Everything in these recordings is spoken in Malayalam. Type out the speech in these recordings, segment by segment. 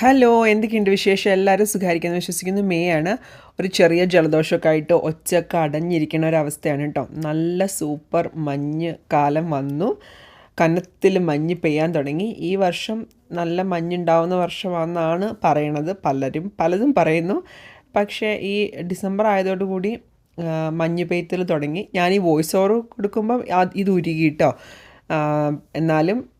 ഹലോ എന്തൊക്കെയുണ്ട് വിശേഷം? എല്ലാവരും സുഖമായിരിക്കുന്നു. വിശ്വസിക്കുന്നു മേ ആണ്. ഒരു ചെറിയ ജലദോഷമൊക്കെ ആയിട്ട് ഒച്ചയൊക്കെ അടഞ്ഞിരിക്കുന്ന ഒരവസ്ഥയാണ് കേട്ടോ. നല്ല സൂപ്പർ മഞ്ഞ് കാലം വന്നു. കനത്തിൽ മഞ്ഞ് പെയ്യാൻ തുടങ്ങി. ഈ വർഷം നല്ല മഞ്ഞുണ്ടാവുന്ന വർഷമാണെന്നാണ് പറയണത് പലരും. പലതും പറയുന്നു. പക്ഷേ ഈ ഡിസംബർ ആയതോടുകൂടി മഞ്ഞ് പെയ്ത്തൽ തുടങ്ങി. ഞാൻ ഈ വോയിസ് ഓവർ കൊടുക്കുമ്പം ഇത് ഉരുകി കേട്ടോ. എന്നാലും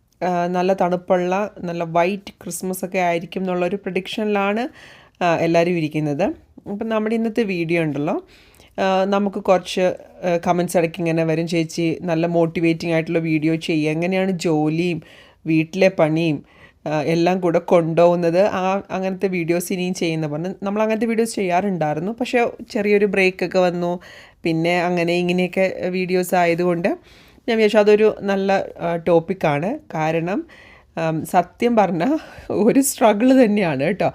നല്ല തണുപ്പുള്ള നല്ല വൈറ്റ് ക്രിസ്മസ് ഒക്കെ ആയിരിക്കും എന്നുള്ളൊരു പ്രഡിക്ഷനിലാണ് എല്ലാവരും ഇരിക്കുന്നത്. അപ്പം നമ്മുടെ ഇന്നത്തെ വീഡിയോ ഉണ്ടല്ലോ. നമുക്ക് കുറച്ച് കമൻസ് ഇടയ്ക്ക് ഇങ്ങനെ വരും. ചേച്ചി നല്ല മോട്ടിവേറ്റിംഗ് ആയിട്ടുള്ള വീഡിയോ ചെയ്യുക. എങ്ങനെയാണ് ജോലിയും വീട്ടിലെ പണിയും എല്ലാം കൂടെ കൊണ്ടുപോകുന്നത്? ആ അങ്ങനത്തെ വീഡിയോസ് ഇനിയും ചെയ്യുന്ന പറഞ്ഞ് നമ്മൾ അങ്ങനത്തെ വീഡിയോസ് ചെയ്യാറുണ്ടായിരുന്നു. പക്ഷേ ചെറിയൊരു ബ്രേക്കൊക്കെ വന്നു. പിന്നെ അങ്ങനെ ഇങ്ങനെയൊക്കെ വീഡിയോസ് ആയതുകൊണ്ട് ഞാൻ വിചാരിച്ചു അതൊരു നല്ല ടോപ്പിക്കാണ് കാരണം സത്യം പറഞ്ഞാൽ ഒരു സ്ട്രഗിൾ തന്നെയാണ് കേട്ടോ.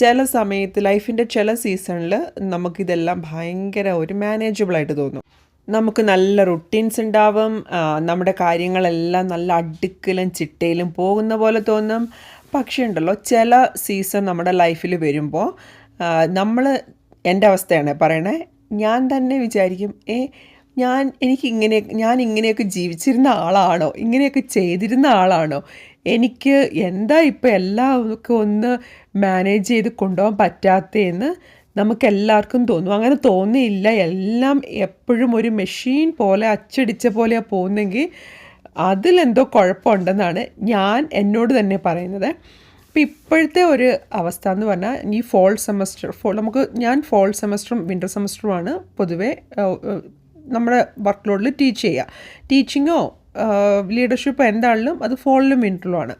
ചില സമയത്ത് ലൈഫിന്റെ ചില സീസണിൽ നമുക്കിതെല്ലാം ഭയങ്കര ഒരു മാനേജബിളായിട്ട് തോന്നും. നമുക്ക് നല്ല റുട്ടീൻസ് ഉണ്ടാവും നമ്മുടെ കാര്യങ്ങളെല്ലാം നല്ല അടുക്കലും ചിട്ടയിലും പോകുന്ന പോലെ തോന്നും. പക്ഷേ ഉണ്ടല്ലോ ചില സീസൺ നമ്മുടെ ലൈഫിൽ വരുമ്പോൾ നമ്മൾ എന്റെ അവസ്ഥയാണ് പറയണേ ഞാൻ തന്നെ വിചാരിക്കും ഏ ഞാൻ എനിക്ക് ഇങ്ങനെ ഞാൻ ഇങ്ങനെയൊക്കെ ജീവിച്ചിരുന്ന ആളാണോ? ഇങ്ങനെയൊക്കെ ചെയ്തിരുന്ന ആളാണോ? എനിക്ക് എന്താ ഇപ്പോൾ എല്ലാവർക്കും ഒന്ന് മാനേജ് ചെയ്ത് കൊണ്ടുപോകാൻ പറ്റാത്തതെന്ന് നമുക്കെല്ലാവർക്കും തോന്നും. അങ്ങനെ തോന്നിയില്ല. എല്ലാം എപ്പോഴും ഒരു മെഷീൻ പോലെ അച്ചടിച്ച പോലെയാണ് പോകുന്നെങ്കിൽ അതിലെന്തോ കുഴപ്പമുണ്ടെന്നാണ് ഞാൻ എന്നോട് തന്നെ പറയുന്നത്. അപ്പോൾ ഇപ്പോഴത്തെ ഒരു അവസ്ഥ എന്ന് പറഞ്ഞാൽ ഈ ഫോൾ സെമസ്റ്റർ ഫോൾ നമുക്ക് ഞാൻ ഫോൾ സെമസ്റ്ററും വിന്റർ സെമസ്റ്ററുമാണ് പൊതുവേ നമ്മുടെ വർക്ക് ലോഡിൽ ടീച്ച് ചെയ്യുക ടീച്ചിങ്ങോ ലീഡർഷിപ്പോ എന്താണെങ്കിലും അത് ഫോളിലും വിന്ററിലുമാണ്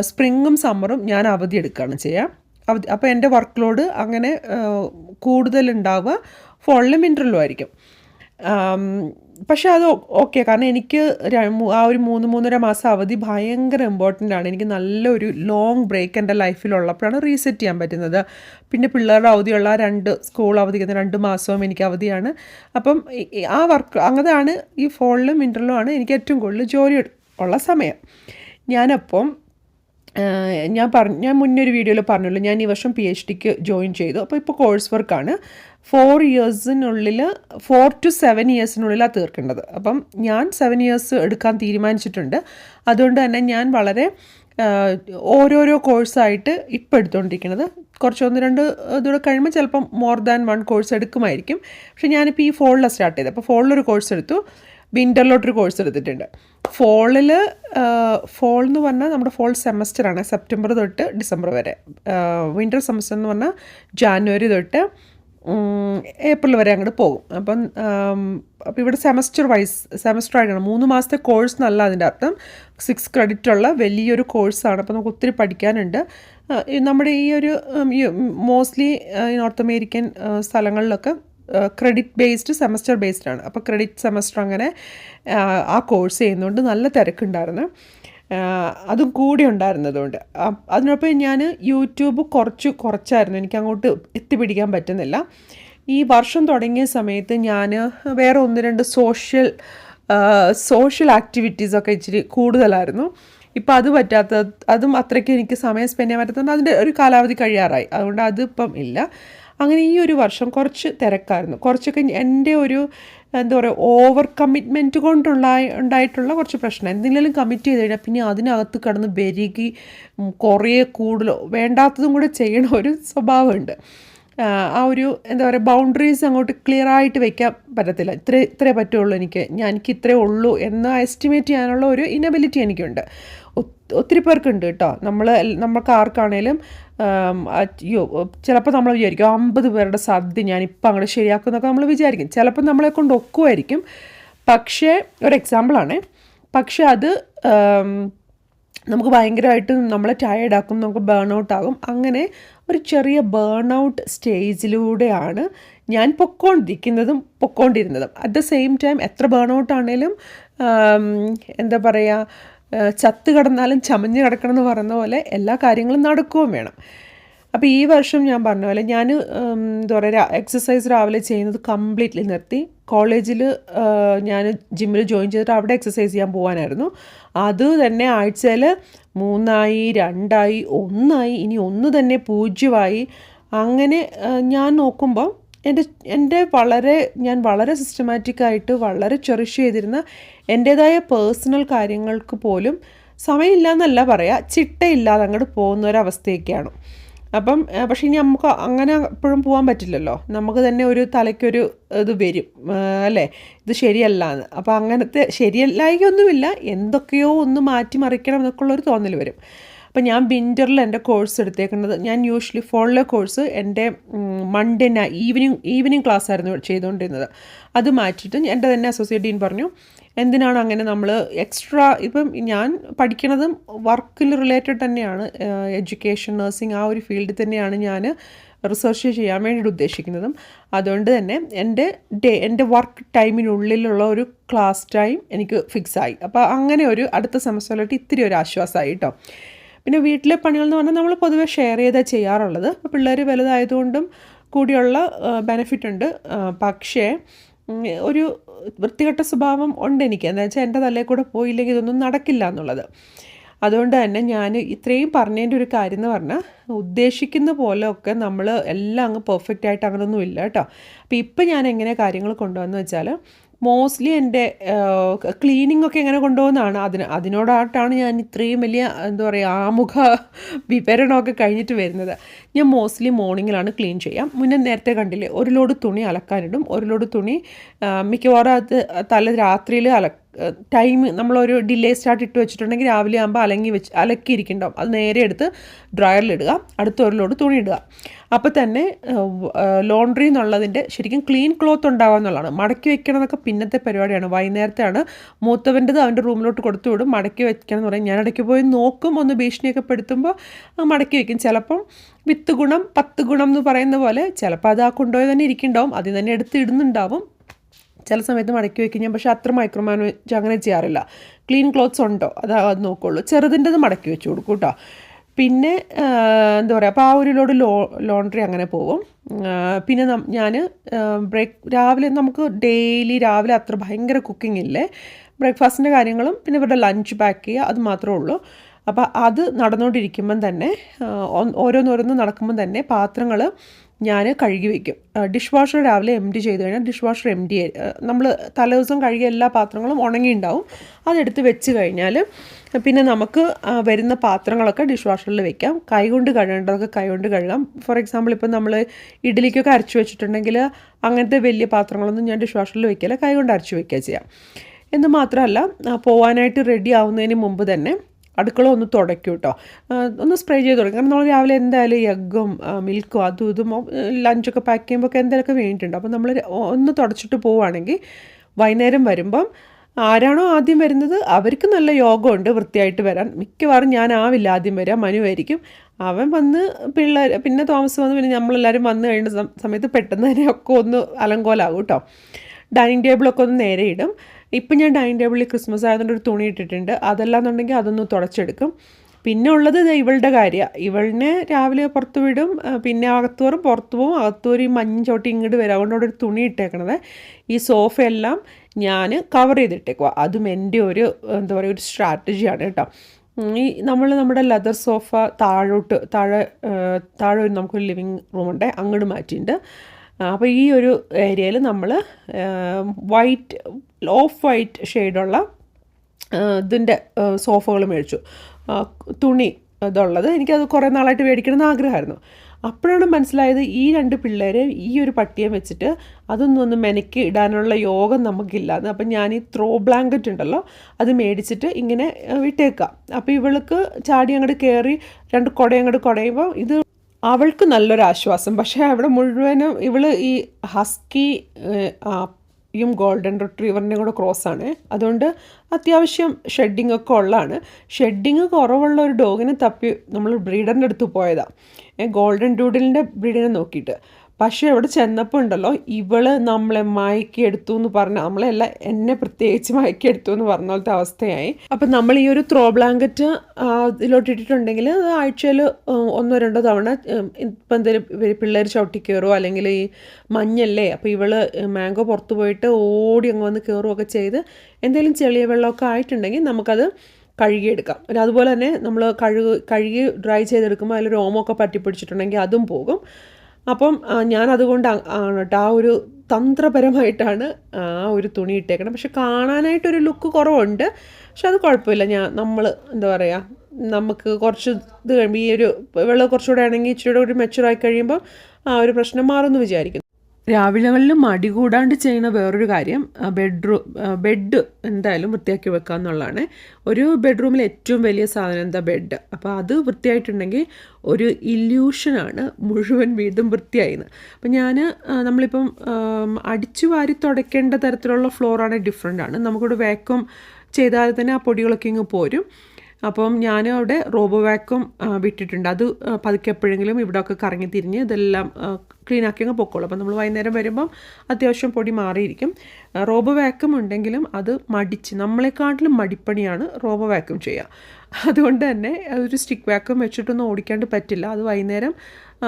സ്പ്രിങ്ങും സമ്മറും ഞാൻ അവധി എടുക്കുകയാണ് ചെയ്യുക അപ്പോൾ എന്റെ വർക്ക് ലോഡ് അങ്ങനെ കൂടുതലുണ്ടാവുക ഫോളിലും വിന്ററിലും ആയിരിക്കും പക്ഷേ അത് ഓക്കെ. കാരണം എനിക്ക് ആ ഒരു മൂന്ന് മൂന്നര മാസം അവധി ഭയങ്കര ഇമ്പോർട്ടന്റ് ആണ്. എനിക്ക് നല്ലൊരു ലോങ് ബ്രേക്ക് എന്റെ ലൈഫിലുള്ളപ്പോഴാണ് റീസെറ്റ് ചെയ്യാൻ പറ്റുന്നത്. പിന്നെ പിള്ളേരുടെ അവധിയുള്ള രണ്ട് സ്കൂൾ അവധിക്കുന്ന രണ്ട് മാസവും എനിക്ക് അവധിയാണ്. അപ്പം ആ വർക്ക് അങ്ങനെയാണ് ഈ ഫോളിലും വിന്ററിലും ആണ് എനിക്ക് ഏറ്റവും കൂടുതൽ ജോലി ഉള്ള സമയം. ഞാനപ്പം ഞാൻ പറഞ്ഞു ഞാൻ മുന്നൊരു വീഡിയോയിൽ പറഞ്ഞല്ലോ ഞാൻ ഈ വർഷം പി എച്ച് ഡിക്ക് ജോയിൻ ചെയ്തു. അപ്പോൾ ഇപ്പോൾ കോഴ്സ് വർക്കാണ് ഫോർ ഇയേഴ്സിനുള്ളിൽ ഫോർ ടു സെവൻ ഇയേഴ്സിനുള്ളിലാണ് തീർക്കേണ്ടത്. അപ്പം ഞാൻ സെവൻ ഇയേഴ്സ് എടുക്കാൻ തീരുമാനിച്ചിട്ടുണ്ട്. അതുകൊണ്ട് തന്നെ ഞാൻ വളരെ ഓരോരോ കോഴ്സായിട്ട് ഇപ്പോൾ എടുത്തുകൊണ്ടിരിക്കുന്നത് കുറച്ച് ഒന്ന് രണ്ട് ഇതൂടെ കഴിയുമ്പോൾ ചിലപ്പം മോർ ദാൻ വൺ കോഴ്സ് എടുക്കുമായിരിക്കും. പക്ഷേ ഞാനിപ്പോൾ ഈ ഫോളിലാണ് സ്റ്റാർട്ട് ചെയ്തത്. അപ്പോൾ ഫോളിലൊരു കോഴ്സ് എടുത്തു. വിന്ററിലോട്ടൊരു കോഴ്സ് എടുത്തിട്ടുണ്ട്. ഫോളിൽ ഫോൾ എന്ന് പറഞ്ഞാൽ നമ്മുടെ ഫോൾ സെമസ്റ്ററാണ് സെപ്റ്റംബർ തൊട്ട് ഡിസംബർ വരെ. വിന്റർ സെമസ്റ്റർ എന്ന് പറഞ്ഞാൽ ജാനുവരി തൊട്ട് ഏപ്രിൽ വരെ അങ്ങോട്ട് പോകും. അപ്പം അപ്പം ഇവിടെ സെമസ്റ്റർ വൈസ് സെമസ്റ്റർ ആയിട്ടാണ് മൂന്ന് മാസത്തെ കോഴ്സ് എന്നല്ല അതിന്റെ അർത്ഥം. സിക്സ് ക്രെഡിറ്റ് ഉള്ള വലിയൊരു കോഴ്സാണ് അപ്പോൾ നമുക്ക് ഒത്തിരി പഠിക്കാനുണ്ട്. നമ്മുടെ ഈ ഒരു മോസ്റ്റ്ലി നോർത്ത് അമേരിക്കൻ സ്ഥലങ്ങളിലൊക്കെ ക്രെഡിറ്റ് ബേസ്ഡ് സെമസ്റ്റർ ബേസ്ഡ് ആണ്. അപ്പോൾ ക്രെഡിറ്റ് സെമസ്റ്റർ അങ്ങനെ ആ, കോഴ്സ് ചെയ്യുന്നതുകൊണ്ട് നല്ല തിരക്കുണ്ടായിരുന്നു. അതും കൂടി ഉണ്ടായിരുന്നതുകൊണ്ട്. അതിനൊപ്പം ഞാൻ യൂട്യൂബ് കുറച്ച് കുറച്ചായിരുന്നു. എനിക്ക് അങ്ങോട്ട് എത്തിപ്പിടിക്കാൻ പറ്റുന്നില്ല. ഈ വർഷം തുടങ്ങിയ സമയത്ത് ഞാൻ വേറെ ഒന്ന് രണ്ട് സോഷ്യൽ സോഷ്യൽ ആക്ടിവിറ്റീസൊക്കെ ഇച്ചിരി കൂടുതലായിരുന്നു. ഇപ്പം അത് പറ്റാത്ത അതും അത്രയ്ക്ക് എനിക്ക് സമയം സ്പെൻഡ് ചെയ്യാൻ പറ്റാത്തതുകൊണ്ട് അതിന്റെ ഒരു കാലാവധി കഴിയാറായി. അതുകൊണ്ട് അതിപ്പം ഇല്ല. അങ്ങനെ ഈ ഒരു വർഷം കുറച്ച് തിരക്കായിരുന്നു. കുറച്ചൊക്കെ എന്റെ ഒരു എന്താ പറയുക ഓവർ കമ്മിറ്റ്മെന്റ് കൊണ്ടുള്ള ഉണ്ടായിട്ടുള്ള കുറച്ച് പ്രശ്നം. എന്തെങ്കിലും കമ്മിറ്റ് ചെയ്ത് കഴിഞ്ഞാൽ പിന്നെ അതിനകത്ത് കിടന്ന് പെരുകി കുറേ കൂടുതലോ വേണ്ടാത്തതും കൂടെ ചെയ്യണ ഒരു സ്വഭാവമുണ്ട്. ആ, ഒരു എന്താ പറയുക ബൗണ്ടറീസ് അങ്ങോട്ട് ക്ലിയർ ആയിട്ട് വെക്കാൻ പറ്റത്തില്ല. ഇത്ര ഇത്രേ പറ്റുള്ളൂ എനിക്ക്. ഞാൻ എനിക്ക് ഇത്രേ ഉള്ളൂ എന്ന് എസ്റ്റിമേറ്റ് ചെയ്യാനുള്ള ഒരു ഇനബിലിറ്റി എനിക്കുണ്ട്. ഒത്തിരി പേർക്കുണ്ട് കേട്ടോ നമ്മൾ നമ്മൾക്ക് ആർക്കാണേലും അയ്യോ ചിലപ്പോൾ നമ്മൾ വിചാരിക്കും അമ്പത് പേരുടെ സദ്യ ഞാനിപ്പോൾ അങ്ങോട്ട് ശരിയാക്കും എന്നൊക്കെ നമ്മൾ വിചാരിക്കും. ചിലപ്പോൾ നമ്മളെ കൊണ്ട് ഒക്കുമായിരിക്കും പക്ഷേ ഒരു എക്സാമ്പിളാണ് പക്ഷേ അത് നമുക്ക് ഭയങ്കരമായിട്ട് നമ്മളെ ടയേർഡാക്കും നമുക്ക് ബേൺ ഔട്ട് ആകും. അങ്ങനെ ഒരു ചെറിയ ബേൺ ഔട്ട് സ്റ്റേജിലൂടെയാണ് ഞാൻ പൊക്കോണ്ടിരിക്കുന്നതും പൊക്കോണ്ടിരുന്നതും. അറ്റ് ദ സെയിം ടൈം എത്ര ബേൺ ഔട്ട് ആണേലും എന്താ പറയുക ചത്ത് കിടന്നാലും ചമഞ്ഞ് കിടക്കണം എന്ന് പറയുന്ന പോലെ എല്ലാ കാര്യങ്ങളും നടക്കുകയും വേണം. അപ്പോൾ ഈ വർഷം ഞാൻ പറഞ്ഞ പോലെ ഞാൻ എന്താ പറയുക എക്സസൈസ് രാവിലെ ചെയ്യുന്നത് കംപ്ലീറ്റ്ലി നിർത്തി. കോളേജിൽ ഞാൻ ജിമ്മിൽ ജോയിൻ ചെയ്തിട്ട് അവിടെ എക്സസൈസ് ചെയ്യാൻ പോകാനായിരുന്നു അത് തന്നെ ആഴ്ചയിൽ മൂന്നായി രണ്ടായി ഒന്നായി ഇനി ഒന്ന് തന്നെ പൂജ്യമായി. അങ്ങനെ ഞാൻ നോക്കുമ്പോൾ എന്റെ എന്റെ വളരെ ഞാൻ വളരെ സിസ്റ്റമാറ്റിക്കായിട്ട് വളരെ ചെറിഷ് ചെയ്തിരുന്ന എന്റേതായ പേഴ്സണൽ കാര്യങ്ങൾക്ക് പോലും സമയമില്ല എന്നല്ല പറയുക ചിട്ടയില്ലാതെ അങ്ങോട്ട് പോകുന്ന ഒരവസ്ഥയൊക്കെയാണ് അപ്പം പക്ഷേ ഇനി നമുക്ക് അങ്ങനെ എപ്പോഴും പോകാൻ പറ്റില്ലല്ലോ. നമുക്ക് തന്നെ ഒരു തലയ്ക്കൊരു ഇത് വരും അല്ലേ? ഇത് ശരിയല്ല എന്ന് അപ്പോൾ അങ്ങനത്തെ ശരിയല്ലായികൊന്നുമില്ല എന്തൊക്കെയോ ഒന്ന് മാറ്റിമറിക്കണം എന്നൊക്കെ ഉള്ളൊരു തോന്നൽ വരും. അപ്പോൾ ഞാൻ വിന്ററിൽ എന്റെ കോഴ്സ് എടുത്തേക്കുന്നത് ഞാൻ യൂഷ്വലി ഫോളിലെ കോഴ്സ് എന്റെ മൺഡേ ഈവനിങ് ഈവനിങ് ക്ലാസ് ആയിരുന്നു ചെയ്തുകൊണ്ടിരുന്നത് അത് മാറ്റിയിട്ട് എന്റെ തന്നെ അസോസിയേറ്റ് ഡീൻ പറഞ്ഞു എന്തിനാണ് അങ്ങനെ നമ്മൾ എക്സ്ട്രാ ഇപ്പം ഞാൻ പഠിക്കണതും വർക്കിൽ റിലേറ്റഡ് തന്നെയാണ് എഡ്യൂക്കേഷൻ നഴ്സിംഗ് ആ ഒരു ഫീൽഡിൽ തന്നെയാണ് ഞാൻ റിസർച്ച് ചെയ്യാൻ വേണ്ടിയിട്ട് ഉദ്ദേശിക്കുന്നതും. അതുകൊണ്ട് തന്നെ എന്റെ ഡേ എന്റെ വർക്ക് ടൈമിനുള്ളിലുള്ള ഒരു ക്ലാസ് ടൈം എനിക്ക് ഫിക്സായി അപ്പോൾ അങ്ങനെ ഒരു അടുത്ത സെമസ്റ്ററിലോട്ട് ഇത്തിരി ഒരു ആശ്വാസമായി കേട്ടോ പിന്നെ വീട്ടിലെ പണികൾ എന്ന് പറഞ്ഞാൽ നമ്മൾ പൊതുവേ ഷെയർ ചെയ്താണ് ചെയ്യാറുള്ളത്. അപ്പോൾ പിള്ളേർ വലുതായതുകൊണ്ടും കൂടിയുള്ള ബെനിഫിറ്റ് ഉണ്ട്. പക്ഷേ ഒരു വൃത്തികെട്ട സ്വഭാവം ഉണ്ട് എനിക്ക്. എന്താ വെച്ചാൽ എന്റെ തലയിൽ കൂടെ പോയില്ലെങ്കിൽ ഇതൊന്നും നടക്കില്ല എന്നുള്ളത്. അതുകൊണ്ട് തന്നെ ഞാൻ ഇത്രയും പറഞ്ഞതിന്റെ ഒരു കാര്യം എന്ന് പറഞ്ഞാൽ ഉദ്ദേശിക്കുന്ന പോലെ ഒക്കെ നമ്മൾ എല്ലാം അങ്ങ് പെർഫെക്റ്റ് ആയിട്ട് അങ്ങനെയൊന്നും ഇല്ല കേട്ടോ. അപ്പോൾ ഇപ്പം ഞാൻ എങ്ങനെ കാര്യങ്ങൾ കൊണ്ടുവന്നു വെച്ചാൽ മോസ്റ്റ്ലി എന്റെ ക്ലീനിങ് ഒക്കെ എങ്ങനെ കൊണ്ടുപോകുന്നതാണ്. അതിന് അതിനോടായിട്ടാണ് ഞാൻ ഇത്രയും വലിയ എന്താ പറയുക ആമുഖ വിവരണമൊക്കെ കഴിഞ്ഞിട്ട് വരുന്നത്. ഞാൻ മോസ്റ്റ്ലി മോർണിംഗിലാണ് ക്ലീൻ ചെയ്യാം. മുന്നേ നേരത്തെ കണ്ടില്ലേ ഒരു ലോഡ് തുണി അലക്കാനിടും. ഒരു ലോഡ് തുണി മിക്കവാറും അത് തല രാത്രിയിൽ അല ടൈം നമ്മളൊരു ഡിലേ സ്റ്റാർട്ട് ഇട്ട് വെച്ചിട്ടുണ്ടെങ്കിൽ രാവിലെ ആകുമ്പോൾ അലങ്ങി വെച്ച് അലക്കിയിരിക്കുന്നുണ്ടാവും അത് നേരെ എടുത്ത് ഡ്രയറിലിടുക അടുത്ത ഒരു ലോഡ് തുണി ഇടുക. അപ്പോൾ തന്നെ ലോണ്ട്രി എന്നുള്ളതിന്റെ ശരിക്കും ക്ലീൻ ക്ലോത്ത് ഉണ്ടാവുക എന്നുള്ളതാണ്. മടക്കി വെക്കണമെന്നൊക്കെ പിന്നത്തെ പരിപാടിയാണ്. വൈകുന്നേരത്തെയാണ് മൂത്തവന്റെത് അവന്റെ റൂമിലോട്ട് കൊടുത്തു വിടും. മടക്കി വെക്കണം എന്ന് പറയും. ഞാൻ ഇടയ്ക്ക് പോയി നോക്കും ഒന്ന് ഭീഷണിയൊക്കെ പെടുത്തുമ്പോൾ മടക്കി വെക്കും. ചിലപ്പം വിത്ത് ഗുണം പത്ത് ഗുണം എന്ന് പറയുന്ന പോലെ ചിലപ്പോൾ അത് ആ കൊണ്ടുപോയി തന്നെ ഇരിക്കുന്നുണ്ടാവും അതിൽ തന്നെ എടുത്ത് ഇടുന്നുണ്ടാവും. ചില സമയത്ത് മടക്കി വെക്കും ഞാൻ. പക്ഷേ അത്ര മൈക്രോ മാനേജ് അങ്ങനെ ചെയ്യാറില്ല. ക്ലീൻ ക്ലോത്ത്സ് ഉണ്ടോ? അത് അത് നോക്കുള്ളൂ. ചെറുതിന്റെത് മടക്കി വെച്ച് കൊടുക്കും കേട്ടോ. പിന്നെ എന്താ പറയുക അപ്പോൾ ആ ഒരു ലോഡ് ലോ ലോണ്ടറി അങ്ങനെ പോകും. പിന്നെ ഞാൻ ബ്രേക്ക് രാവിലെ നമുക്ക് ഡെയിലി രാവിലെ അത്ര ഭയങ്കര കുക്കിംഗ് ഇല്ലേ? ബ്രേക്ക്ഫാസ്റ്റിന്റെ കാര്യങ്ങളും പിന്നെ ഇവരുടെ ലഞ്ച് പാക്ക് ചെയ്യുക അത് മാത്രമേ ഉള്ളൂ. അപ്പോൾ അത് നടന്നുകൊണ്ടിരിക്കുമ്പം തന്നെ ഓരോന്നോരോന്ന് നടക്കുമ്പം തന്നെ പാത്രങ്ങൾ ഞാൻ കഴുകി വയ്ക്കും ഡിഷ് വാഷർ രാവിലെ എം ഡി ചെയ്ത് കഴിഞ്ഞാൽ ഡിഷ് വാഷർ എം ഡി നമ്മൾ തലേദിവസം കഴുകിയ എല്ലാ പാത്രങ്ങളും ഉണങ്ങിയിട്ടുണ്ടാവും അതെടുത്ത് വെച്ച് കഴിഞ്ഞാൽ പിന്നെ നമുക്ക് വരുന്ന പാത്രങ്ങളൊക്കെ ഡിഷ് വാഷറിൽ വെക്കാം കൈകൊണ്ട് കഴുകേണ്ടതൊക്കെ കൈകൊണ്ട് കഴുകാം. ഫോർ എക്സാമ്പിൾ ഇപ്പം നമ്മൾ ഇഡ്ഡലിക്കൊക്കെ അരച്ചു വെച്ചിട്ടുണ്ടെങ്കിൽ അങ്ങനത്തെ വലിയ പാത്രങ്ങളൊന്നും ഞാൻ ഡിഷ് വാഷറിൽ വെക്കില്ല കൈകൊണ്ട് അരച്ചു വെക്കുക ചെയ്യാം. എന്ന് മാത്രമല്ല പോവാനായിട്ട് റെഡി ആവുന്നതിന് മുമ്പ് തന്നെ അടുക്കള ഒന്ന് തുടയ്ക്കും കേട്ടോ ഒന്ന് സ്പ്രേ ചെയ്ത് തുടങ്ങും കാരണം നമ്മൾ രാവിലെ എന്തായാലും എഗ്ഗും മിൽക്കും അതും ഇതും ലഞ്ചൊക്കെ പാക്ക് ചെയ്യുമ്പോൾ ഒക്കെ എന്തെങ്കിലുമൊക്കെ വേണ്ടിയിട്ടുണ്ട്. അപ്പോൾ നമ്മൾ ഒന്ന് തുടച്ചിട്ട് പോവുകയാണെങ്കിൽ വൈകുന്നേരം വരുമ്പം ആരാണോ ആദ്യം വരുന്നത് അവർക്ക് നല്ല യോഗമുണ്ട് വൃത്തിയായിട്ട് വരാൻ. മിക്കവാറും ഞാൻ ആവില്ല ആദ്യം വരാം മനുവായിരിക്കും അവൻ വന്ന് പിള്ളേർ പിന്നെ തോമസ് വന്ന് പിന്നെ നമ്മളെല്ലാവരും വന്ന് കഴിയുന്ന സമയത്ത് പെട്ടെന്ന് തന്നെ ഒക്കെ ഒന്ന് അലങ്കോലാകും കേട്ടോ ഡൈനിങ് ടേബിളൊക്കെ ഒന്ന് നേരെ ഇടും. ഇപ്പം ഞാൻ ഡൈനിങ് ടേബിളിൽ ക്രിസ്മസ് ആയതുകൊണ്ട് ഒരു തുണി ഇട്ടിട്ടുണ്ട്. അതല്ലാന്നുണ്ടെങ്കിൽ അതൊന്ന് തുടച്ചെടുക്കും. പിന്നെ ഉള്ളത് ഇവളുടെ കാര്യമാണ് ഇവളിനെ രാവിലെ പുറത്ത് വിടും പിന്നെ അകത്തോറും പുറത്ത് പോകും അകത്തോറും ഈ മഞ്ഞ ചോട്ടി ഇങ്ങോട്ട് വരും. അതുകൊണ്ട് ഒരു തുണി ഇട്ടേക്കണത്. ഈ സോഫയെല്ലാം ഞാൻ കവർ ചെയ്തിട്ടേക്കുക അതും എന്റെ ഒരു എന്താ പറയുക ഒരു സ്ട്രാറ്റജിയാണ് കേട്ടോ. ഈ നമ്മൾ നമ്മുടെ ലെതർ സോഫ താഴോട്ട് താഴെ താഴെ ഒരു നമുക്കൊരു ലിവിങ് റൂമുണ്ട് അങ്ങോട്ട് മാറ്റിയിട്ടുണ്ട്. അപ്പോൾ ഈ ഒരു ഏരിയയിൽ നമ്മൾ വൈറ്റ് ഓഫ് വൈറ്റ് ഷെയ്ഡുള്ള ഇതിന്റെ സോഫകൾ മേടിച്ചു. തുണി ഇതുള്ളത്. എനിക്കത് കുറേ നാളായിട്ട് മേടിക്കണമെന്ന് ആഗ്രഹമായിരുന്നു. അപ്പോഴാണ് മനസ്സിലായത് ഈ രണ്ട് പിള്ളേരെ ഈ ഒരു പട്ടിയെ വെച്ചിട്ട് അതൊന്നും ഒന്ന് മെനക്ക് ഇടാനുള്ള യോഗം നമുക്കില്ല. അപ്പം ഞാൻ ഈ ത്രോ ബ്ലാങ്കറ്റ് ഉണ്ടല്ലോ അത് മേടിച്ചിട്ട് ഇങ്ങനെ വിട്ടേക്കാം അപ്പോൾ ഇവൾക്ക് ചാടി അങ്ങോട്ട് കയറി രണ്ട് കുടയും അങ്ങോട്ട് കുടയുമ്പോൾ ഇത് അവൾക്ക് നല്ലൊരു ആശ്വാസം. പക്ഷേ അവിടെ മുഴുവനും ഇവൾ ഈ ഹസ്കി യും ഗോൾഡൻ റിട്രീവറിന്റെയും കൂടെ ക്രോസാണ്. അതുകൊണ്ട് അത്യാവശ്യം ഷെഡിങ് ഒക്കെ ഉള്ളതാണ്. ഷെഡിങ് കുറവുള്ള ഒരു ഡോഗിനെ തപ്പി നമ്മൾ ബ്രീഡറിന്റെ അടുത്ത് പോയതാണ് ഗോൾഡൻ ഡൂഡിലിന്റെ ബ്രീഡിനെ നോക്കിയിട്ട്. പക്ഷേ അവിടെ ചെന്നപ്പോൾ ഉണ്ടല്ലോ ഇവൾ നമ്മളെ മയക്കിയെടുത്തു എന്ന് പറഞ്ഞ നമ്മളെല്ലാം എന്നെ പ്രത്യേകിച്ച് മയക്കിയെടുത്തു എന്ന് പറഞ്ഞ പോലത്തെ അവസ്ഥയായി. അപ്പം നമ്മൾ ഈ ഒരു ത്രോ ബ്ലാങ്കറ്റ് ഇതിലോട്ട് ഇട്ടിട്ടുണ്ടെങ്കിൽ അത് ആഴ്ചയിൽ ഒന്നോ രണ്ടോ തവണ ഇപ്പം എന്തെങ്കിലും പിള്ളേർ ചവിട്ടി കയറുമോ അല്ലെങ്കിൽ ഈ മഞ്ഞല്ലേ അപ്പോൾ ഇവൾ മാംഗോ പുറത്ത് പോയിട്ട് ഓടി അങ്ങ് വന്ന് കയറുകയൊക്കെ ചെയ്ത് എന്തെങ്കിലും ചെളിയ വെള്ളമൊക്കെ ആയിട്ടുണ്ടെങ്കിൽ നമുക്കത് കഴുകിയെടുക്കാം. പിന്നെ അതുപോലെ തന്നെ നമ്മൾ കഴുകി കഴുകി ഡ്രൈ ചെയ്തെടുക്കുമ്പോൾ അതിലൊരു ഓമൊക്കെ പറ്റി പിടിച്ചിട്ടുണ്ടെങ്കിൽ അതും പോകും. അപ്പം ഞാൻ അതുകൊണ്ട് ആണ് കേട്ടോ ആ ഒരു തന്ത്രപരമായിട്ടാണ് ആ ഒരു തുണി ഇട്ടേക്കണം പക്ഷെ കാണാനായിട്ടൊരു ലുക്ക് കുറവുണ്ട്. പക്ഷെ അത് കുഴപ്പമില്ല. ഞാൻ നമ്മൾ എന്താ പറയുക നമുക്ക് കുറച്ച് ഇത് കഴിയുമ്പോൾ ഈ ഒരു വെള്ളം കുറച്ചുകൂടെ ആണെങ്കിൽ ഇച്ചിരി കൂടെ കൂടി മെച്ചുറായി കഴിയുമ്പോൾ ആ ഒരു പ്രശ്നം മാറുമെന്ന് വിചാരിക്കുന്നു. രാവിലെകളിൽ മടി കൂടാണ്ട് ചെയ്യുന്ന വേറൊരു കാര്യം ബെഡ്റൂം ബെഡ് എന്തായാലും വൃത്തിയാക്കി വെക്കുക എന്നുള്ളതാണ്. ഒരു ബെഡ്റൂമിൽ ഏറ്റവും വലിയ സാധനം എന്താ ബെഡ്? അപ്പോൾ അത് വൃത്തിയായിട്ടുണ്ടെങ്കിൽ ഒരു ഇല്യൂഷനാണ് മുഴുവൻ വീടും വൃത്തിയായിന്ന് അപ്പം ഞാൻ നമ്മളിപ്പം അടിച്ചു വാരി തുടയ്ക്കേണ്ട തരത്തിലുള്ള ഫ്ലോറാണ് ഡിഫറെന്റ് ആണ്. നമുക്കിവിടെ വാക്വം ചെയ്താൽ തന്നെ ആ പൊടികളൊക്കെ ഇങ്ങ് പോരും. അപ്പം ഞാൻ അവിടെ റോബോ വാക്കും വിട്ടിട്ടുണ്ട്. അത് പതുക്കെ എപ്പോഴെങ്കിലും ഇവിടെയൊക്കെ കറങ്ങി തിരിഞ്ഞ് ഇതെല്ലാം ക്ലീൻ ആക്കി അങ്ങ് പൊക്കോളും. അപ്പം നമ്മൾ വൈകുന്നേരം വരുമ്പം അത്യാവശ്യം പൊടി മാറിയിരിക്കും. റോബോ വാക്കും ഉണ്ടെങ്കിലും അത് മടിച്ച് നമ്മളെക്കാട്ടിലും മടിപ്പണിയാണ് റോബോ വാക്കും ചെയ്യുക. അതുകൊണ്ട് തന്നെ അതൊരു സ്റ്റിക്ക് വാക്കും വെച്ചിട്ടൊന്നും ഓടിക്കാണ്ട് പറ്റില്ല. അത് വൈകുന്നേരം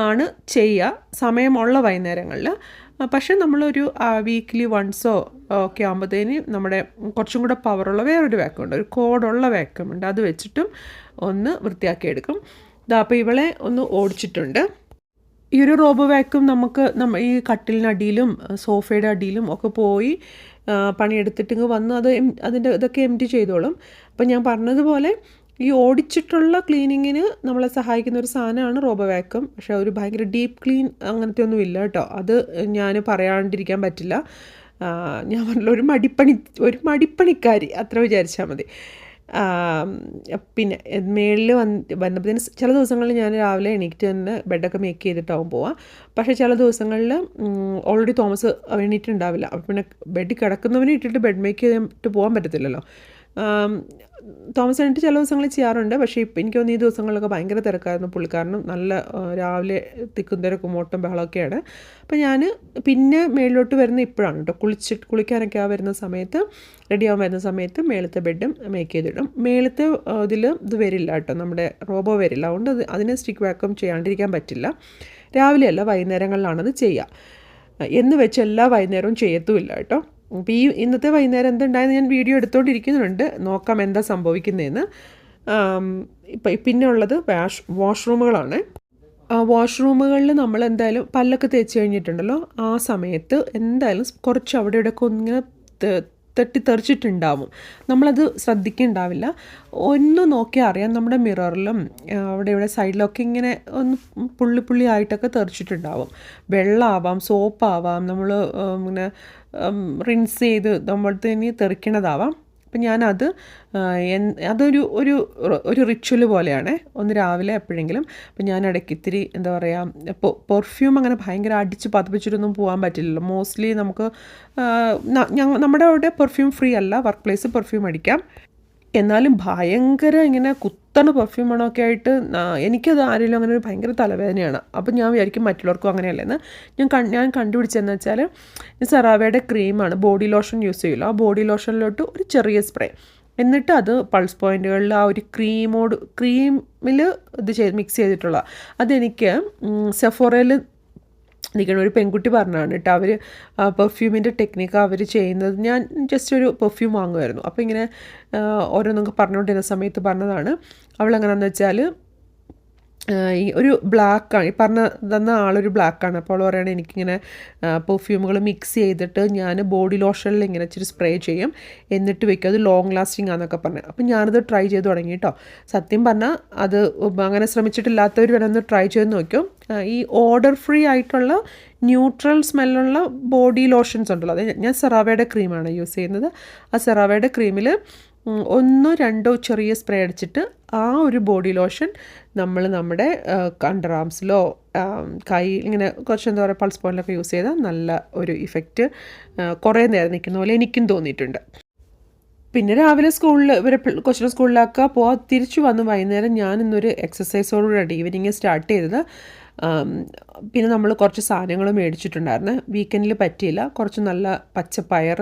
ആണ് ചെയ്യുക. സമയമുള്ള വൈകുന്നേരങ്ങളിൽ. പക്ഷേ നമ്മളൊരു വീക്ക്ലി വൺസോ ഒക്കെ ആകുമ്പോഴത്തേന് നമ്മുടെ കുറച്ചും കൂടെ പവറുള്ള വേറൊരു വാക്വം ഉണ്ട് ഒരു കോഡുള്ള വാക്വം ഉണ്ട് അത് വെച്ചിട്ടും ഒന്ന് വൃത്തിയാക്കിയെടുക്കും. ഇതാ അപ്പോൾ ഇവളെ ഒന്ന് ഓടിച്ചിട്ടുണ്ട്. ഈ ഒരു റോബോ വാക്വം നമുക്ക് നമ്മ ഈ കട്ടിലിനടിയിലും സോഫയുടെ അടിയിലും ഒക്കെ പോയി പണിയെടുത്തിട്ടിങ്ങ് വന്ന് അത് അതിന്റെ ഇതൊക്കെ എം ചെയ്തോളും. അപ്പം ഞാൻ പറഞ്ഞതുപോലെ ഈ ഓടിച്ചിട്ടുള്ള ക്ലീനിങ്ങിന് നമ്മളെ സഹായിക്കുന്ന ഒരു സാധനമാണ് റോബോ പക്ഷെ ഒരു ഭയങ്കര ഡീപ്പ് ക്ലീൻ അങ്ങനത്തെ ഒന്നും ഇല്ല കേട്ടോ. അത് ഞാൻ പറയാണ്ടിരിക്കാൻ പറ്റില്ല. ഞാൻ പറഞ്ഞല്ലോ ഒരു മടിപ്പണി ഒരു മടിപ്പണിക്കാരി. അത്ര വിചാരിച്ചാൽ മതി. പിന്നെ മേളിൽ വന്ന് വന്നപ്പോൾ ചില ദിവസങ്ങളിൽ ഞാൻ രാവിലെ എണീറ്റ് തന്നെ ബെഡൊക്കെ മേക്ക് ചെയ്തിട്ടാവും പോവാം. പക്ഷേ ചില ദിവസങ്ങളിൽ ഓൾറെഡി തോമസ് എണീറ്റുണ്ടാവില്ല അപ്പോൾ പിന്നെ ബെഡ് കിടക്കുന്നവനെ ഇട്ടിട്ട് ബെഡ് മേക്ക് ചെയ്തിട്ട് പോകാൻ പറ്റത്തില്ലല്ലോ. തോമസ് എണീറ്റ് ചില ദിവസങ്ങളിൽ ചെയ്യാറുണ്ട്. പക്ഷേ ഇപ്പം എനിക്ക് തോന്നുന്നു ഈ ദിവസങ്ങളിലൊക്കെ ഭയങ്കര തിരക്കായിരുന്നു പുള്ളിക്കാരനും നല്ല രാവിലെ തിക്കും തിരക്കും ഓട്ടം ബഹളമൊക്കെയാണ്. അപ്പം ഞാൻ പിന്നെ മേളിലോട്ട് വരുന്ന ഇപ്പോഴാണ് കേട്ടോ കുളിച്ചിട്ട് കുളിക്കാനൊക്കെ ആ വരുന്ന സമയത്ത് റെഡി ആവാൻ വരുന്ന സമയത്ത് മേളത്തെ ബെഡും മേക്ക് ചെയ്തിടും. മേളത്തെ ഇതിൽ ഇത് വരില്ല കേട്ടോ നമ്മുടെ റോബോ വരില്ല. അതുകൊണ്ട് അത് അതിനെ സ്റ്റിക്ക് വാക്വം ചെയ്യാണ്ടിരിക്കാൻ പറ്റില്ല. രാവിലെയല്ല വൈകുന്നേരങ്ങളിലാണത് ചെയ്യുക. എന്ന് വെച്ച് എല്ലാ വൈകുന്നേരവും ചെയ്യത്തുമില്ല കേട്ടോ അപ്പോൾ ഈ ഇന്നത്തെ വൈകുന്നേരം എന്തുണ്ടായെന്ന് ഞാൻ വീഡിയോ എടുത്തുകൊണ്ടിരിക്കുന്നുണ്ട് നോക്കാം എന്താ സംഭവിക്കുന്നതെന്ന് ഇപ്പം പിന്നെ ഉള്ളത് വാഷ് വാഷ്റൂമുകളാണ്. വാഷ്റൂമുകളിൽ നമ്മൾ എന്തായാലും പല്ലൊക്കെ തേച്ച് കഴിഞ്ഞിട്ടുണ്ടല്ലോ. ആ സമയത്ത് എന്തായാലും കുറച്ച് അവിടെ ഇവിടെയൊക്കെ ഒന്നിങ്ങനെ തട്ടിത്തെറിച്ചിട്ടുണ്ടാവും. നമ്മളത് ശ്രദ്ധിക്കുന്നുണ്ടാവില്ല ഒന്ന് നോക്കിയാൽ അറിയാം നമ്മുടെ മിററിലും അവിടെ ഇവിടെ സൈഡിലൊക്കെ ഇങ്ങനെ ഒന്ന് പുള്ളി പുള്ളി ആയിട്ടൊക്കെ തെറിച്ചിട്ടുണ്ടാവും. വെള്ളമാവാം സോപ്പാവാം നമ്മൾ ഇങ്ങനെ റിൻസ് ചെയ്ത് തന്നെ തെറിക്കണതാവാം. അപ്പം ഞാനത് അതൊരു ഒരു ഒരു റിച്വൽ പോലെയാണ്. ഒന്ന് രാവിലെ എപ്പോഴെങ്കിലും അപ്പം ഞാൻ ഇടയ്ക്ക് ഇത്തിരി എന്താ പറയുക പെർഫ്യൂം അങ്ങനെ ഭയങ്കര അടിച്ച് പതിപ്പിച്ചിട്ടൊന്നും പോകാൻ പറ്റില്ലല്ലോ. മോസ്റ്റ്ലി നമുക്ക് നമ്മുടെ അവിടെ പെർഫ്യൂം ഫ്രീ അല്ല. വർക്ക് പ്ലേസ് പെർഫ്യൂം അടിക്കാം. എന്നാലും ഭയങ്കര ഇങ്ങനെ കുത്തണ പെർഫ്യൂം മണമൊക്കെ ആയിട്ട് എനിക്കത് ആരെങ്കിലും അങ്ങനെ ഒരു ഭയങ്കര തലവേദനയാണ്. അപ്പം ഞാൻ വിചാരിക്കും മറ്റുള്ളവർക്കും അങ്ങനെയല്ലെന്ന്. ഞാൻ കൺ ഞാൻ കണ്ടുപിടിച്ചതെന്ന് വെച്ചാൽ സെറാവയുടെ ക്രീമാണ് ബോഡി ലോഷൻ യൂസ് ചെയ്യുമല്ലോ ആ ബോഡി ലോഷനിലോട്ട് ഒരു ചെറിയ സ്പ്രേ. എന്നിട്ട് അത് പൾസ് പോയിന്റുകളിൽ ആ ഒരു ക്രീമോട് ക്രീമിൽ ഇത് ചെയ്ത് മിക്സ് ചെയ്തിട്ടുള്ള. അതെനിക്ക് സെഫോറയിൽ നിൽക്കുന്ന ഒരു പെൺകുട്ടി പറഞ്ഞാണ് കേട്ടോ. അവർ പെർഫ്യൂമിന്റെ ടെക്നിക്ക് അവർ ചെയ്യുന്നത് ഞാൻ ജസ്റ്റ് ഒരു പെർഫ്യൂം വാങ്ങുമായിരുന്നു. അപ്പോൾ ഇങ്ങനെ ഓരോന്നൊക്കെ പറഞ്ഞുകൊണ്ടിരുന്ന സമയത്ത് പറഞ്ഞതാണ്. അവളെങ്ങനെയാണെന്ന് വെച്ചാൽ ഈ ഒരു ബ്ലാക്കാണ് ഈ പറഞ്ഞ തന്ന ആളൊരു ബ്ലാക്കാണ് അപ്പോൾ അവൾ പറയുകയാണ് എനിക്കിങ്ങനെ പെർഫ്യൂമുകൾ മിക്സ് ചെയ്തിട്ട് ഞാൻ ബോഡി ലോഷനിൽ ഇങ്ങനെ ഇച്ചിരി സ്പ്രേ ചെയ്യും. എന്നിട്ട് വെക്കും. അത് ലോങ് ലാസ്റ്റിംഗ് ആണെന്നൊക്കെ പറഞ്ഞു. അപ്പം ഞാനത് ട്രൈ ചെയ്ത് തുടങ്ങി കേട്ടോ സത്യം പറഞ്ഞാൽ അത് അങ്ങനെ ശ്രമിച്ചിട്ടില്ലാത്തവർ വേണമെന്ന് ട്രൈ ചെയ്ത് നോക്കും. ഈ ഓർഡർ ഫ്രീ ആയിട്ടുള്ള ന്യൂട്രൽ സ്മെല്ലുള്ള ബോഡി ലോഷൻസ് ഉണ്ടല്ലോ. അത് ഞാൻ സെറാവയുടെ ക്രീമാണ് യൂസ് ചെയ്യുന്നത്. ആ സെറാവയുടെ ക്രീമിൽ ഒന്നോ രണ്ടോ ചെറിയ സ്പ്രേ അടിച്ചിട്ട് ആ ഒരു ബോഡി ലോഷൻ നമ്മൾ നമ്മുടെ അണ്ടർ ആംസിലോ കൈ ഇങ്ങനെ കുറച്ച് എന്താ പറയുക പൾസ് പോയിന്റിലൊക്കെ യൂസ് ചെയ്താൽ നല്ല ഒരു ഇഫക്റ്റ് കുറേ നേരം നിൽക്കുന്ന പോലെ എനിക്കും തോന്നിയിട്ടുണ്ട്. പിന്നെ രാവിലെ സ്കൂളിൽ ഇവരെ കൊച്ചിനെ സ്കൂളിലാക്കുക പോവാ. തിരിച്ചു വന്ന് വൈകുന്നേരം ഞാൻ ഇന്നൊരു എക്സസൈസോടുകൂടി ഈവനിങ് സ്റ്റാർട്ട് ചെയ്തത് പിന്നെ നമ്മൾ കുറച്ച് സാധനങ്ങൾ മേടിച്ചിട്ടുണ്ടായിരുന്നു. വീക്കെൻഡിൽ പറ്റിയില്ല. കുറച്ച് നല്ല പച്ചപ്പയർ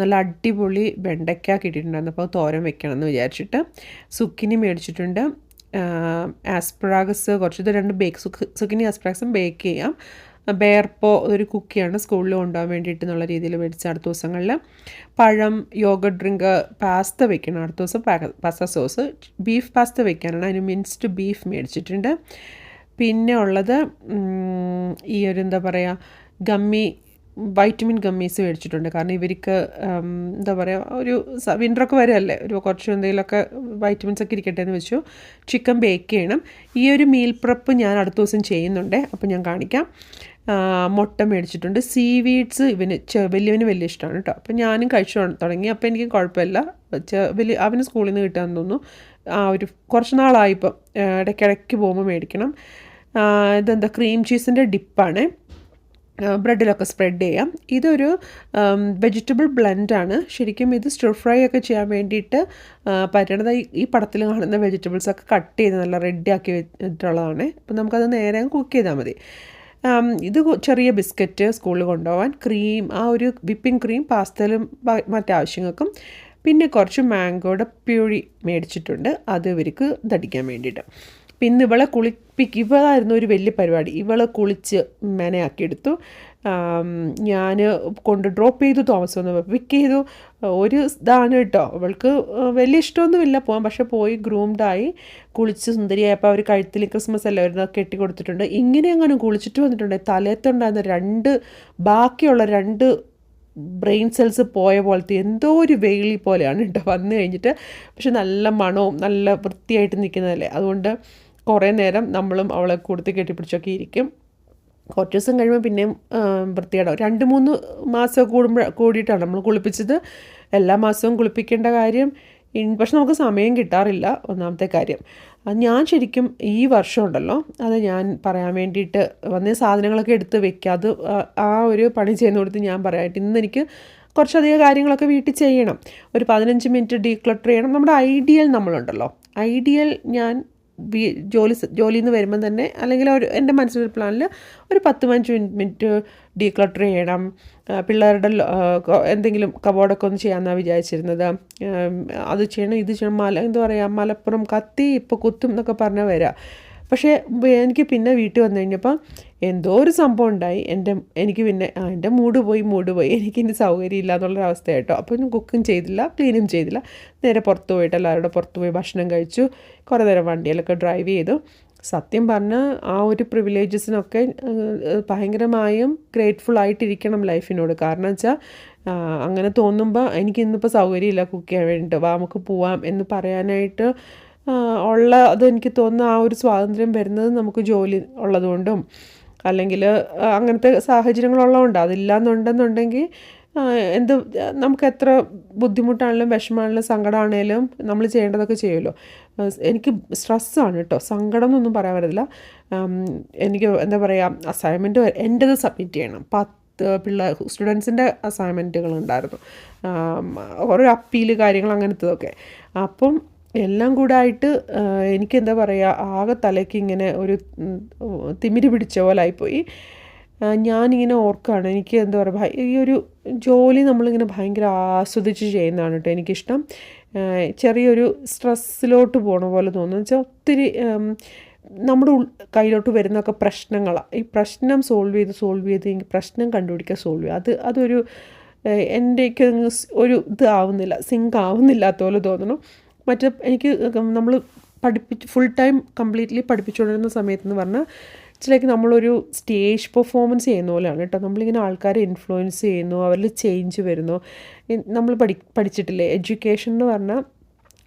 നല്ല അടിപൊളി വെണ്ടയ്ക്ക കിട്ടിയിട്ടുണ്ടായിരുന്നു. അപ്പോൾ തോരൻ വെക്കണം എന്ന് വിചാരിച്ചിട്ട് സുക്കിനി മേടിച്ചിട്ടുണ്ട്. ആസ്പ്രാഗസ് കുറച്ച് ഇത് രണ്ട് ബേക്ക് സുക്ക് സുക്കിനി ആസ്പ്രാഗസും ബേക്ക് ചെയ്യാം. ബേർപ്പോ ഒരു കുക്കിയാണ് സ്കൂളിൽ കൊണ്ടുപോകാൻ വേണ്ടിയിട്ട് എന്നുള്ള രീതിയിൽ മേടിച്ച അടുത്ത ദിവസങ്ങളിൽ. പഴം യോഗ ഡ്രിങ്ക് പാസ്ത വെക്കണം അടുത്ത ദിവസം പാസ്ത സോസ് ബീഫ് പാസ്ത വെക്കാനാണ്. അതിന് മിൻസ്ഡ് ബീഫ് മേടിച്ചിട്ടുണ്ട്. പിന്നെ ഉള്ളത് ഈ ഒരു എന്താ പറയുക ഗമ്മി വൈറ്റമിൻ ഗമ്മീസ് മേടിച്ചിട്ടുണ്ട്. കാരണം ഇവർക്ക് എന്താ പറയുക ഒരു വിന്ററൊക്കെ വരെയല്ലേ ഒരു കുറച്ച് എന്തെങ്കിലുമൊക്കെ വൈറ്റമിൻസ് ഒക്കെ ഇരിക്കട്ടെ എന്ന് വെച്ചു. ചിക്കൻ ബേക്ക് ചെയ്യണം. ഈ ഒരു മീൽ പ്രപ്പ് ഞാൻ അടുത്ത ദിവസം ചെയ്യുന്നുണ്ട്. അപ്പോൾ ഞാൻ കാണിക്കാം. മുട്ട മേടിച്ചിട്ടുണ്ട്. സീ വീഡ്സ് ഇവന് വലിയവന് വലിയ ഇഷ്ടമാണ് കേട്ടോ. അപ്പോൾ ഞാനും കഴിച്ചു തുടങ്ങി. അപ്പോൾ എനിക്ക് കുഴപ്പമില്ല. വലിയ അവന് സ്കൂളിൽ നിന്ന് കിട്ടാൻ തോന്നുന്നു. ആ ഒരു കുറച്ച് നാളായിപ്പം ഇടയ്ക്കിടയ്ക്ക് പോകുമ്പോൾ മേടിക്കണം. ഇതെന്താ ക്രീം ചീസിന്റെ ഡിപ്പാണ് ബ്രെഡിലൊക്കെ സ്പ്രെഡ് ചെയ്യാം. ഇതൊരു വെജിറ്റബിൾ ബ്ലെൻഡാണ് ശരിക്കും ഇത് സ്റ്റിർ ഫ്രൈ ഒക്കെ ചെയ്യാൻ വേണ്ടിയിട്ട് പറ്റണത് ഈ- പടത്തിൽ കാണുന്ന വെജിറ്റബിൾസ് ഒക്കെ കട്ട് ചെയ്ത് നല്ല റെഡി ആക്കി വെച്ചിട്ടുള്ളതാണ്. അപ്പം നമുക്കത് നേരെ കുക്ക് ചെയ്താൽ മതി. ഇത് ചെറിയ ബിസ്ക്കറ്റ് സ്കൂളിൽ കൊണ്ടുപോകാൻ ക്രീം ആ ഒരു വിപ്പിംഗ് ക്രീം പാസ്തയിലും മറ്റു മറ്റാവശ്യങ്ങൾക്കും പിന്നെ കുറച്ച് മാംഗോയുടെ പ്യൂഴി മേടിച്ചിട്ടുണ്ട്. അത് ഇവർക്ക് ധടിക്കാൻ വേണ്ടിയിട്ട്. പിന്നെ ഇവളെ കുളിപ്പിക്ക് ഇവളായിരുന്നു ഒരു വലിയ പരിപാടി. ഇവളെ കുളിച്ച് മെനയാക്കിയെടുത്തു. ഞാൻ കൊണ്ട് ഡ്രോപ്പ് ചെയ്തു തോമസ് വന്ന് പിക്ക് ചെയ്തു. ഒരു ഇതാണ് കേട്ടോ. അവൾക്ക് വലിയ ഇഷ്ടമൊന്നുമില്ല പോകാൻ പക്ഷെ പോയി ഗ്രൂംഡായി കുളിച്ച് സുന്ദരിയായപ്പോൾ അവർ കഴുത്തിൽ ക്രിസ്മസ് അല്ല അവർ കെട്ടി കൊടുത്തിട്ടുണ്ട് ഇങ്ങനെ അങ്ങനെ കുളിച്ചിട്ട് വന്നിട്ടുണ്ട്. തലയത്തുണ്ടായിരുന്ന രണ്ട് ബാക്കിയുള്ള രണ്ട് ബ്രെയിൻ സെൽസ് പോയ പോലത്തെ എന്തോ ഒരു വെയിലി പോലെയാണ് കേട്ടോ വന്നു കഴിഞ്ഞിട്ട്. പക്ഷെ നല്ല മണവും നല്ല വൃത്തിയായിട്ട് നിൽക്കുന്നതല്ലേ. അതുകൊണ്ട് കുറേ നേരം നമ്മളും അവളെ കൂടുതൽ കെട്ടിപ്പിടിച്ചൊക്കെ ഇരിക്കും. കുറച്ച് ദിവസം കഴിയുമ്പോൾ പിന്നെയും വൃത്തികേടാവും. രണ്ട് മൂന്ന് മാസം കൂടുമ്പോൾ കൂടിയിട്ടാണ് നമ്മൾ കുളിപ്പിച്ചത്. എല്ലാ മാസവും കുളിപ്പിക്കേണ്ട കാര്യം പക്ഷെ നമുക്ക് സമയം കിട്ടാറില്ല ഒന്നാമത്തെ കാര്യം. ഞാൻ ശരിക്കും ഈ വർഷം ഉണ്ടല്ലോ അത് ഞാൻ പറയാൻ വേണ്ടിയിട്ട് വന്ന സാധനങ്ങളൊക്കെ എടുത്ത് വെക്കുക. അത് ആ- ഒരു പണി ചെയ്യുന്ന കൊടുത്ത് ഞാൻ പറയാമായിട്ട് ഇന്ന് എനിക്ക് കുറച്ചധികം കാര്യങ്ങളൊക്കെ വീട്ടിൽ ചെയ്യണം. ഒരു പതിനഞ്ച് മിനിറ്റ് ഡീക്ലട്ടർ ചെയ്യണം. നമ്മുടെ ഐഡിയൽ നമ്മളുണ്ടല്ലോ. ഐഡിയൽ ഞാൻ ജോലി ജോലിയിൽ നിന്ന് വരുമ്പം തന്നെ അല്ലെങ്കിൽ ഒരു എന്റെ മനസ്സിലൊരു പ്ലാനിൽ ഒരു പത്ത് പതിനഞ്ച് മിനിറ്റ് ഡീക്ലട്ടർ ചെയ്യണം. പിള്ളേരുടെ എന്തെങ്കിലും കബോർഡൊക്കെ ഒന്ന് ചെയ്യാമെന്നാണ് വിചാരിച്ചിരുന്നത്. അത് ചെയ്യണം ഇത് ചെയ്യണം മല എന്താ പറയുക മലപ്പുറം കത്തി ഇപ്പോൾ കുത്തും എന്നൊക്കെ പറഞ്ഞാൽ വരാം. പക്ഷേ എനിക്ക് പിന്നെ വീട്ടിൽ വന്നു കഴിഞ്ഞപ്പോൾ എന്തോ ഒരു സംഭവം ഉണ്ടായി. എന്റെ എനിക്ക് പിന്നെ ആ എന്റെ മൂഡ് പോയി മൂഡ് പോയി. എനിക്ക് ഇനി സൗകര്യമില്ല എന്നുള്ളൊരവസ്ഥ കേട്ടോ അപ്പോൾ ഞാൻ കുക്കും ചെയ്തില്ല ക്ലീനും ചെയ്തില്ല. നേരെ പുറത്ത് പോയിട്ട് എല്ലാവരുടെ പുറത്ത് പോയി ഭക്ഷണം കഴിച്ചു. കുറേ നേരം വണ്ടിയിലൊക്കെ ഡ്രൈവ് ചെയ്തു. സത്യം പറഞ്ഞാൽ ആ ഒരു പ്രിവിലേജസിനൊക്കെ ഭയങ്കരമായും ഗ്രേറ്റ്ഫുൾ ആയിട്ടിരിക്കണം ലൈഫിനോട് കാരണം വെച്ചാൽ അങ്ങനെ തോന്നുമ്പോൾ എനിക്ക് ഇന്നിപ്പോൾ സൗകര്യമില്ല കുക്ക് ചെയ്യാൻ വേണ്ടിയിട്ട്. വാ നമുക്ക് പോവാം എന്ന് പറയാനായിട്ട് ഉള്ള അതെനിക്ക് തോന്നുന്ന ആ ഒരു സ്വാതന്ത്ര്യം വരുന്നത് നമുക്ക് ജോലി ഉള്ളതുകൊണ്ടും അല്ലെങ്കിൽ അങ്ങനത്തെ സാഹചര്യങ്ങളുള്ളതുകൊണ്ട്. അതില്ലാന്നുണ്ടെന്നുണ്ടെങ്കിൽ എന്ത് നമുക്ക് എത്ര ബുദ്ധിമുട്ടാണെങ്കിലും വിഷമാണെങ്കിലും സങ്കടമാണെങ്കിലും നമ്മൾ ചെയ്യേണ്ടതൊക്കെ ചെയ്യുമല്ലോ. എനിക്ക് സ്ട്രെസ്സാണ് കേട്ടോ. സങ്കടം എന്നൊന്നും പറയാൻ പറ്റില്ല എനിക്ക് എന്താ പറയുക അസൈൻമെന്റ് എന്റെത് സബ്മിറ്റ് ചെയ്യണം. പത്ത് പിള്ളേർ സ്റ്റുഡൻസിന്റെ അസൈൻമെന്റുകൾ ഉണ്ടായിരുന്നു. ഓരോ അപ്പീൽ കാര്യങ്ങൾ അങ്ങനത്തതൊക്കെ. അപ്പം എല്ലാം കൂടെ ആയിട്ട് ആ, എനിക്ക് എന്താ പറയുക ആകെ തലയ്ക്ക് ഇങ്ങനെ ഒരു തിമിരി പിടിച്ച പോലെ ആയിപ്പോയി. ഞാനിങ്ങനെ ഓർക്കുകയാണ് എനിക്ക് എന്താ പറയുക ഈ ഒരു ജോലി നമ്മളിങ്ങനെ ഭയങ്കര ആസ്വദിച്ച് ചെയ്യുന്നതാണ് കേട്ടോ എനിക്കിഷ്ടം. ചെറിയൊരു സ്ട്രെസ്സിലോട്ട് പോണ പോലെ തോന്നുന്നു. വെച്ചാൽ ഒത്തിരി നമ്മുടെ കയ്യിലോട്ട് വരുന്നൊക്കെ പ്രശ്നങ്ങളാണ് ഈ പ്രശ്നം സോൾവ് ചെയ്ത് സോൾവ് ചെയ്ത് എനിക്ക് പ്രശ്നം കണ്ടുപിടിക്കുക സോൾവ് ചെയ്യുക അത് അതൊരു എന്റെയൊക്കെ ഒരു ഇത് ആവുന്നില്ല സിങ്ക് ആവുന്നില്ലാത്ത പോലെ തോന്നുന്നു. മറ്റേ എനിക്ക് നമ്മൾ പഠിപ്പിച്ച് ഫുൾ ടൈം കംപ്ലീറ്റ്ലി പഠിപ്പിച്ചുകൊണ്ടിരുന്ന സമയത്ത് എന്ന് പറഞ്ഞാൽ ഇച്ചിലേക്ക് നമ്മളൊരു സ്റ്റേജ് പെർഫോമൻസ് ചെയ്യുന്ന പോലെയാണ് കേട്ടോ. നമ്മളിങ്ങനെ ആൾക്കാരെ ഇൻഫ്ലുവൻസ് ചെയ്യുന്നു അവരിൽ ചേഞ്ച് വരുന്നു. നമ്മൾ പഠി പഠിച്ചിട്ടില്ലേ? എഡ്യൂക്കേഷൻ എന്ന് പറഞ്ഞാൽ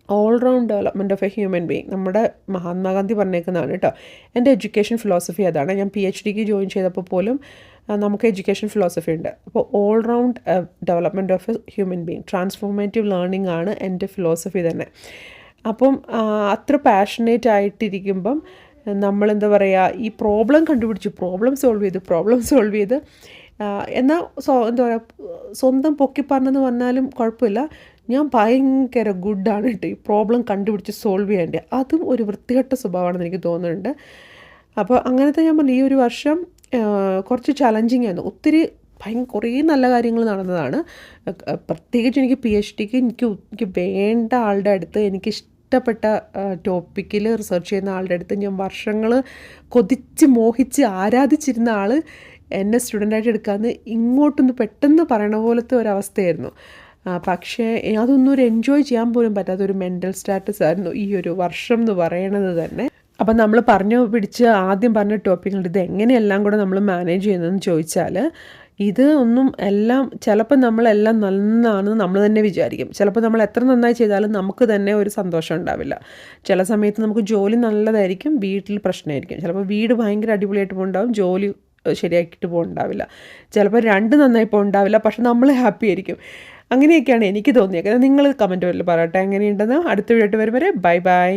all round development of a human being നമ്മുടെ മഹാത്മാഗാന്ധി പറഞ്ഞേക്കുന്നതാണ് കേട്ടോ. എന്റെ എഡ്യൂക്കേഷൻ ഫിലോസഫി അതാണ്. ഞാൻ പി എച്ച് ഡിക്ക് ജോയിൻ ചെയ്തപ്പോൾ പോലും നമുക്ക് എഡ്യൂക്കേഷൻ ഫിലോസഫി ഉണ്ട്. അപ്പോൾ all round development of a human being transformative learning ആണ് എന്റെ ഫിലോസഫി തന്നെ. അപ്പം അത്ര പാഷനേറ്റ് ആയിട്ടിരിക്കുമ്പം നമ്മളെന്താ പറയുക ഈ പ്രോബ്ലം കണ്ടുപിടിച്ചു. പ്രോബ്ലം സോൾവ് ചെയ്ത് പ്രോബ്ലം സോൾവ് ചെയ്ത്. എന്നാൽ സോ എന്താ പറയുക സ്വന്തം പൊക്കി പറഞ്ഞെന്ന് പറഞ്ഞാലും കുഴപ്പമില്ല. ഞാൻ ഭയങ്കര ഗുഡാണ് കേട്ടോ ഈ പ്രോബ്ലം കണ്ടുപിടിച്ച് സോൾവ് ചെയ്യേണ്ടത് അതും ഒരു വൃത്തികെട്ട സ്വഭാവമാണെന്ന് എനിക്ക് തോന്നുന്നുണ്ട്. അപ്പോൾ അങ്ങനത്തെ ഞാൻ പറഞ്ഞു ഈ ഒരു വർഷം കുറച്ച് ചലഞ്ചിങ് ആയിരുന്നു. ഒത്തിരി ഭയങ്കര കുറേ നല്ല കാര്യങ്ങൾ നടന്നതാണ്. പ്രത്യേകിച്ച് എനിക്ക് പി എച്ച് ഡിക്ക് എനിക്ക് എനിക്ക് വേണ്ട ആളുടെ അടുത്ത് എനിക്ക് ഇഷ്ടപ്പെട്ട ടോപ്പിക്കിൽ റിസർച്ച് ചെയ്യുന്ന ആളുടെ അടുത്ത് ഞാൻ വർഷങ്ങൾ കൊതിച്ച് മോഹിച്ച് ആരാധിച്ചിരുന്ന ആൾ എന്നെ സ്റ്റുഡന്റായിട്ട് എടുക്കാമെന്ന് ഇങ്ങോട്ടൊന്ന് പെട്ടെന്ന് പറയണ പോലത്തെ ഒരവസ്ഥയായിരുന്നു. പക്ഷേ അതൊന്നും ഒരു എൻജോയ് ചെയ്യാൻ പോലും പറ്റാത്ത ഒരു മെന്റൽ സ്റ്റാറ്റസ് ആയിരുന്നു ഈ ഒരു വർഷം എന്ന് പറയണത് തന്നെ. അപ്പം നമ്മൾ പറഞ്ഞു പിടിച്ച് ആദ്യം പറഞ്ഞ ടോപ്പിക്കുണ്ട് ഇത് എങ്ങനെയെല്ലാം കൂടെ നമ്മൾ മാനേജ് ചെയ്യുന്നതെന്ന് ചോദിച്ചാൽ ഇത് ഒന്നും എല്ലാം ചിലപ്പോൾ നമ്മളെല്ലാം നന്നാണെന്ന് നമ്മൾ തന്നെ വിചാരിക്കും. ചിലപ്പോൾ നമ്മൾ എത്ര നന്നായി ചെയ്താലും നമുക്ക് തന്നെ ഒരു സന്തോഷം ഉണ്ടാവില്ല. ചില സമയത്ത് നമുക്ക് ജോലി നല്ലതായിരിക്കും വീട്ടിൽ പ്രശ്നമായിരിക്കും. ചിലപ്പോൾ വീട് ഭയങ്കര അടിപൊളിയായിട്ട് പോകുന്നുണ്ടാവും ജോലി ശരിയാക്കിയിട്ട് പോകുന്നുണ്ടാവില്ല ചിലപ്പോൾ രണ്ട് നന്നായി പോകുന്നുണ്ടാവില്ല പക്ഷെ നമ്മൾ ഹാപ്പി ആയിരിക്കും. അങ്ങനെയൊക്കെയാണ് എനിക്ക് തോന്നിയത് നിങ്ങൾ കമന്റ് വരില്ല പറയട്ടെ എങ്ങനെയുണ്ടെന്ന്. അടുത്ത വീഡിയോ വരും വരെ ബൈ ബൈ